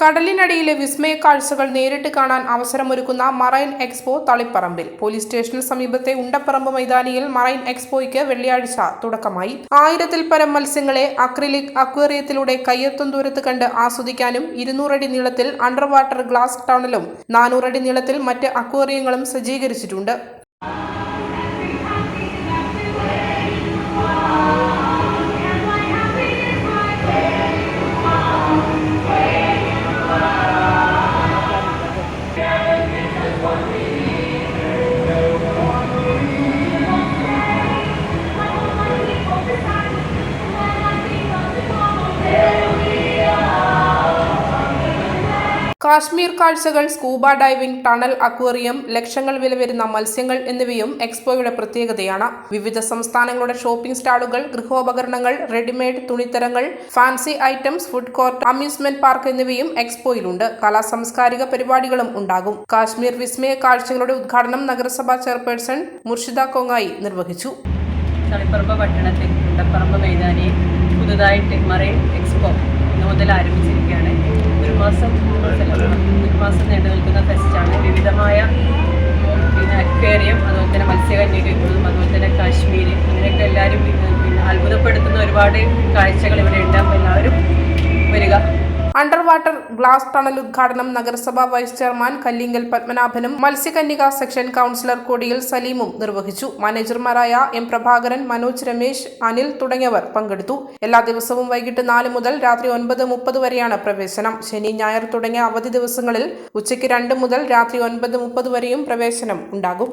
കടലിനടിയിലെ വിസ്മയ കാഴ്ചകൾ നേരിട്ട് കാണാൻ അവസരമൊരുക്കുന്ന മറൈൻ എക്സ്പോ തളിപ്പറമ്പിൽ. പോലീസ് സ്റ്റേഷന് സമീപത്തെ ഉണ്ടപ്പറമ്പ് മൈതാനിയിൽ മറൈൻ എക്സ്പോയ്ക്ക് വെള്ളിയാഴ്ച തുടക്കമായി. ആയിരത്തിൽ പരം മത്സ്യങ്ങളെ അക്രിലിക് അക്വേറിയത്തിലൂടെ കയ്യെത്തും ദൂരത്ത് കണ്ട് ആസ്വദിക്കാനും ഇരുന്നൂറടി നീളത്തിൽ അണ്ടർ വാട്ടർ ഗ്ലാസ് ടണലും നാനൂറടി നീളത്തിൽ മറ്റ് അക്വേറിയങ്ങളും സജ്ജീകരിച്ചിട്ടുണ്ട്. കാശ്മീർ കാഴ്ചകൾ സ്കൂബ ഡൈവിംഗ് ടണൽ അക്വേറിയം ലക്ഷങ്ങൾ വില വരുന്ന മത്സ്യങ്ങൾ എന്നിവയും എക്സ്പോയുടെ പ്രത്യേകതയാണ്. വിവിധ സംസ്ഥാനങ്ങളുടെ ഷോപ്പിംഗ് സ്റ്റാളുകൾ ഗൃഹോപകരണങ്ങൾ റെഡിമെയ്ഡ് തുണിത്തരങ്ങൾ fancy items food court amusement park എന്നിവയും എക്സ്പോയിലുണ്ട്. കലാ സാംസ്കാരിക പരിപാടികളും ഉണ്ടാകും. കാശ്മീർ വിസ്മയ കാഴ്ചകളുടെ ഉദ്ഘാടനം നഗരസഭാ ചെയർപേഴ്സൺ മുർഷിദ കൊങ്ങായി നിർവഹിച്ചു. തളിപ്പറമ്പ് പട്ടണത്തിൽ പുതുതായിട്ട് എക്സ്പോ ഇന്ന് മുതൽ ആരംഭിച്ചിരിക്കുകയാണ്. ഒരു മാസം മാസം നീണ്ടു നിൽക്കുന്ന ഫെസ്റ്റാണ് വിവിധമായ പിന്നെ അക്വേറിയം അതുപോലെ തന്നെ മത്സ്യകന്യകളും അതുപോലെ തന്നെ കാശ്മീർ അങ്ങനെയൊക്കെ എല്ലാവരും പിന്നെ അത്ഭുതപ്പെടുത്തുന്ന ഒരുപാട് കാഴ്ചകൾ ഇവിടെ അണ്ടർ വാട്ടർ ഗ്ലാസ് ടണൽ ഉദ്ഘാടനം നഗരസഭാ വൈസ് ചെയർമാൻ കല്ലിങ്കൽ പത്മനാഭനും മത്സ്യകന്യക സെക്ഷൻ കൗൺസിലർ കൊടിയിൽ സലീമും നിർവഹിച്ചു. മാനേജർമാരായ എം പ്രഭാകരൻ മനോജ് രമേശ് അനിൽ തുടങ്ങിയവർ പങ്കെടുത്തു. എല്ലാ ദിവസവും വൈകിട്ട് നാല് മുതൽ രാത്രി ഒൻപത് മുപ്പത് വരെയാണ് പ്രവേശനം. ശനി ഞായർ തുടങ്ങിയ അവധി ദിവസങ്ങളിൽ ഉച്ചയ്ക്ക് രണ്ട് മുതൽ രാത്രി ഒൻപത് മുപ്പത് വരെയും പ്രവേശനം ഉണ്ടാകും.